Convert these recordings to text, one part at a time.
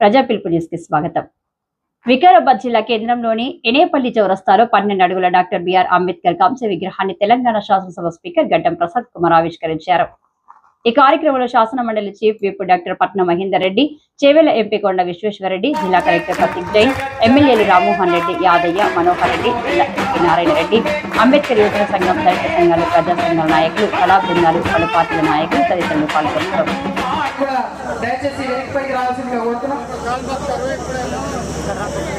ప్రజా పిలుపు న్యూస్కి స్వాగతం. వికారాబాద్ జిల్లా కేంద్రంలోని ఎనేపల్లి చౌరస్తాలో పన్నెండు అడుగుల డాక్టర్ బిఆర్ అంబేద్కర్ కంస విగ్రహాన్ని తెలంగాణ శాసనసభ స్పీకర్ గడ్డం ప్రసాద్ కుమార్ ఆవిష్కరించారు. ఈ కార్యక్రమంలో శాసన మండలి chief whip doctor Patna Mahender Reddy Chevella MP Konda Vishweshwarreddy జిల్లా కలెక్టర్ ప్రతీక్ జైన్ ఎమ్మెల్యేలు రామ్మోహన్ రెడ్డి యాదయ్య మనోహర్ రెడ్డి జిల్లా ఎంపీ నారాయణ రెడ్డి అంబేద్కర్ యువజన సంఘం దళిత సంఘాలు ప్రజా సంఘాల నాయకులు కళా బృందాలు పలు పార్టీల నాయకులు తదితరులు పాల్గొన్నారు.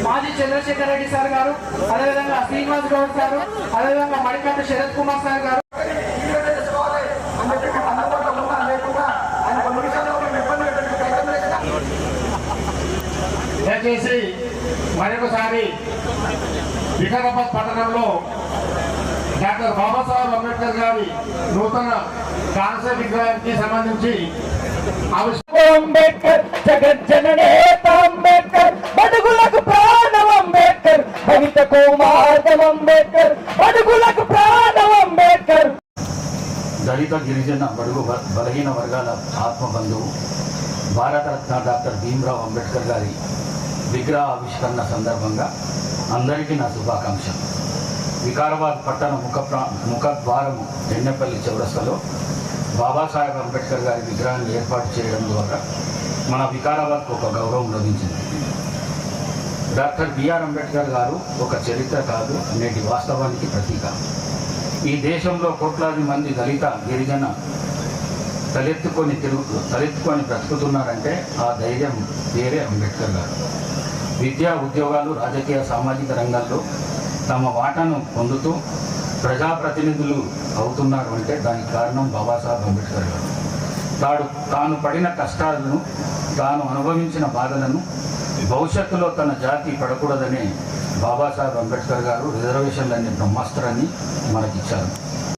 మాజీ చంద్రశేఖర్ రెడ్డి సార్ గారు అదేవిధంగా శ్రీనివాస్ గౌడ్ సార్ అదేవిధంగా మణికంఠ శరత్ కుమార్ సార్ గారు దయచేసి మరొకసారి వికారాబాద్ పట్టణంలో డాక్టర్ బాబాసాహెబ్ అంబేద్కర్ గారి నూతన కాంస్య విగ్రహానికి సంబంధించి అంబేద్కర్ జగజ్జననేత అంబేద్కర్ బడుగులకు ప్రాణం అంబేద్కర్ భవితకు మార్గం అంబేద్కర్ బడుగులకు ప్రాణం అంబేద్కర్. దళిత గిరిజన బడుగు బలహీన వర్గాల ఆత్మ బంధువు భారతరత్న డాక్టర్ భీమ్రావ్ అంబేద్కర్ గారి విగ్రహ ఆవిష్కరణ సందర్భంగా అందరికీ నా శుభాకాంక్షలు. వికారాబాద్ పట్టణ ముఖ ప్రా- ముఖద్వారము ఎన్నెపల్లి చౌరస్తలో బాబాసాహెబ్ అంబేద్కర్ గారి విగ్రహాన్ని ఏర్పాటు చేయడం ద్వారా మన వికారాబాద్కు ఒక గౌరవం లభించింది. డాక్టర్ బిఆర్ అంబేద్కర్ గారు ఒక చరిత్ర కాదు నేటి వాస్తవానికి ప్రతీక. ఈ దేశంలో కోట్లాది మంది దళిత గిరిజన తలెత్తుకొని తిరుగు తలెత్తుకొని బ్రతుకుతున్నారంటే ఆ ధైర్యం వేరే అంబేద్కర్ గారు. విద్యా ఉద్యోగాలు రాజకీయ సామాజిక రంగాల్లో తమ వాటాను పొందుతూ ప్రజాప్రతినిధులు అవుతున్నారు అంటే దానికి కారణం బాబాసాహెబ్ అంబేద్కర్ గారు. తాడు తాను పడిన కష్టాలను తాను అనుభవించిన బాధలను భవిష్యత్తులో తన జాతి పడకూడదనే బాబాసాహెబ్ అంబేద్కర్ గారు రిజర్వేషన్లన్నీ బ్రహ్మాస్త్రాన్ని మనకిచ్చారు.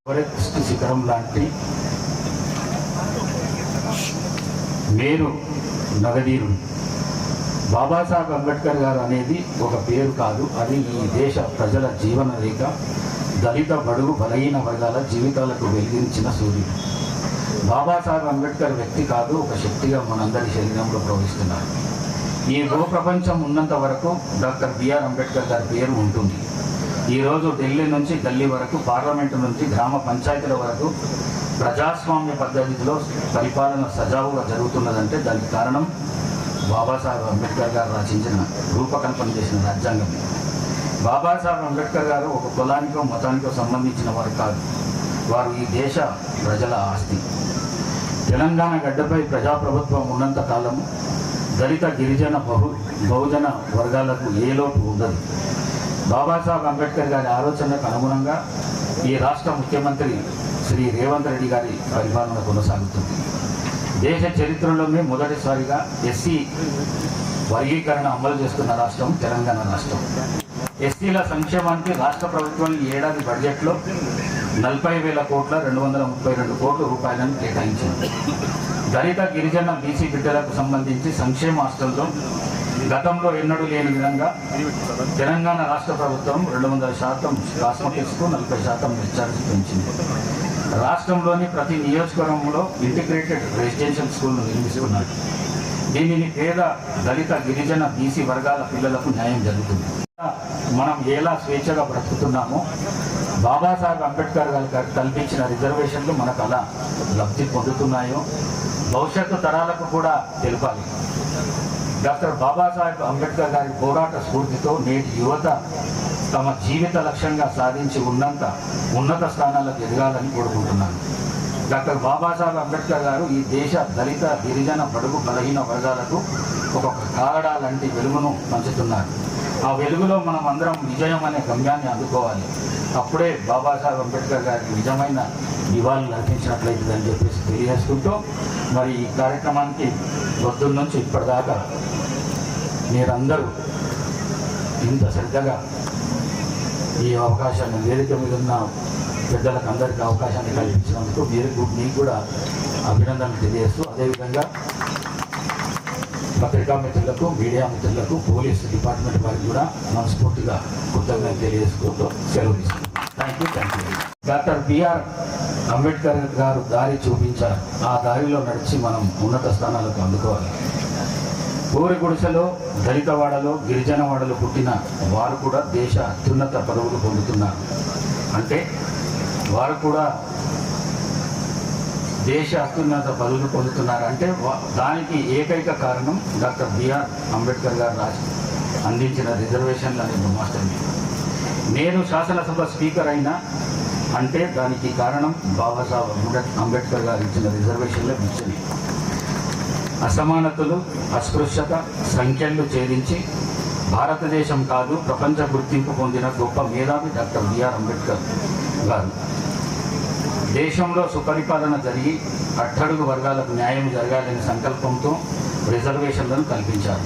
ఎవరెస్ట్ శిఖరం లాంటి మేరు నగదీరుడు బాబాసాహెబ్ అంబేద్కర్ గారు అనేది ఒక పేరు కాదు. అది ఈ దేశ ప్రజల జీవన రేఖ. దళిత బడుగు బలహీన వర్గాల జీవితాలకు వెలిగించిన సూర్యుడు. బాబాసాహెబ్ అంబేద్కర్ వ్యక్తి కాదు ఒక శక్తిగా మనందరి శరీరంలో ప్రవహిస్తున్నారు. ఈ భూ ప్రపంచం ఉన్నంత వరకు డాక్టర్ బిఆర్ అంబేద్కర్ గారి పేరు ఉంటుంది. ఈరోజు ఢిల్లీ నుంచి ఢిల్లీ వరకు పార్లమెంటు నుంచి గ్రామ పంచాయతీల వరకు ప్రజాస్వామ్య పద్ధతిలో పరిపాలన సజావుగా జరుగుతున్నదంటే దానికి కారణం బాబాసాహెబ్ అంబేద్కర్ గారు రచించిన రూపకల్పన చేసిన రాజ్యాంగం. బాబాసాహెబ్ అంబేద్కర్ గారు ఒక కులానికో మతానికో సంబంధించిన వారు కాదు. వారు ఈ దేశ ప్రజల ఆస్తి. తెలంగాణ గడ్డపై ప్రజాప్రభుత్వం ఉన్నంత కాలము దళిత గిరిజన బహు బహుజన వర్గాలకు ఏ లోటు ఉండదు. బాబాసాహెబ్ అంబేద్కర్ గారి ఆలోచనకు అనుగుణంగా ఈ రాష్ట్ర ముఖ్యమంత్రి శ్రీ రేవంత్ రెడ్డి గారి పరిపాలన కొనసాగుతుంది. దేశ చరిత్రలోనే మొదటిసారిగా ఎస్సీ వర్గీకరణ అమలు చేస్తున్న రాష్ట్రం తెలంగాణ రాష్ట్రం. ఎస్సీల సంక్షేమానికి రాష్ట్ర ప్రభుత్వం ఈ ఏడాది బడ్జెట్లో నలభై వేల కోట్ల రెండు వందల ముప్పై రెండు కోట్ల రూపాయలను కేటాయించింది. దళిత గిరిజన బీసీ బిడ్డలకు సంబంధించి సంక్షేమ హాస్టల్లో గతంలో ఎన్నడూ లేని విధంగా తెలంగాణ రాష్ట్ర ప్రభుత్వం రెండు వందల శాతం కాస్మెటిక్స్కు నలభై శాతం రీఛార్జ్ పెంచింది. రాష్ట్రంలోని ప్రతి నియోజకవర్గంలో ఇంటిగ్రేటెడ్ రెసిడెన్షియల్ స్కూల్ను నిర్మిస్తున్నారు. దీనిని పేద దళిత గిరిజన బీసీ వర్గాల పిల్లలకు న్యాయం జరుగుతుంది. మనం ఎలా స్వేచ్ఛగా బ్రతుకుతున్నామో బాబాసాహెబ్ అంబేద్కర్ గారు కల్పించిన రిజర్వేషన్లు మనకు అలా లబ్ధి పొందుతున్నాయో భవిష్యత్తు తరాలకు కూడా తెలపాలి. డాక్టర్ బాబాసాహెబ్ అంబేద్కర్ గారి పోరాట స్ఫూర్తితో నేటి యువత తమ జీవిత లక్ష్యంగా సాధించి ఉన్నంత ఉన్నత స్థానాలకు ఎదగాలని కోరుకుంటున్నాను. డాక్టర్ బాబాసాహెబ్ అంబేద్కర్ గారు ఈ దేశ దళిత గిరిజన బడుగు బలహీన వర్గాలకు ఒక కారడా లాంటి వెలుగును పంచుతున్నారు. ఆ వెలుగులో మనం అందరం విజయం అనే గమ్యాన్ని అందుకోవాలి. అప్పుడే బాబాసాహెబ్ అంబేద్కర్ గారికి నిజమైన నివాళులు అర్పించినట్లయితుందని చెప్పేసి తెలియజేసుకుంటూ మరి ఈ కార్యక్రమానికి పొద్దున్న నుంచి ఇప్పటిదాకా మీరందరూ ఇంత శ్రద్ధగా ఈ అవకాశాన్ని వేదిక మీద ఉన్న పెద్దలకు అందరికీ అవకాశాన్ని కల్పించినందుకు మీరు మీకు కూడా అభినందనలు తెలియజేస్తూ అదేవిధంగా పత్రికా మిత్రులకు మీడియా మిత్రులకు పోలీస్ డిపార్ట్మెంట్ వారికి కూడా మనస్ఫూర్తిగా కృతజ్ఞత తెలియజేసుకుంటూ సెలవు తీసుకుంటాం thank you thank you doctor B R Ambedkar గారు దారి చూపించారు. ఆ దారిలో నడిచి మనం ఉన్నత స్థానాలకు అందుకోవాలి. ఊరి గుడిసెలో దళితవాడలో గిరిజనవాడలో పుట్టిన వారు కూడా దేశ అత్యున్నత పదవులు పొందుతున్నారు. అంటే వారు కూడా దేశ అత్యున్నత పదవులు పొందుతున్నారు. అంటే దానికి ఏకైక కారణం డాక్టర్ బిఆర్ అంబేద్కర్ గారు రాసి అందించిన రిజర్వేషన్లు అనేది మాస్టర్ నేను శాసనసభ స్పీకర్ అయినా అంటే దానికి కారణం బాబాసాహెబ్ అంబేద్కర్ గారు ఇచ్చిన రిజర్వేషన్ల ఇచ్చింది అసమానతలు అస్పృశ్యత సంఖ్యలు ఛేదించి భారతదేశం కాదు ప్రపంచ గుర్తింపు పొందిన గొప్ప మేధావి డాక్టర్ బిఆర్ అంబేద్కర్ గారు. దేశంలో సుపరిపాలన జరిగి అట్టడుగు వర్గాలకు న్యాయం జరగాలనే సంకల్పంతో రిజర్వేషన్లను కల్పించారు.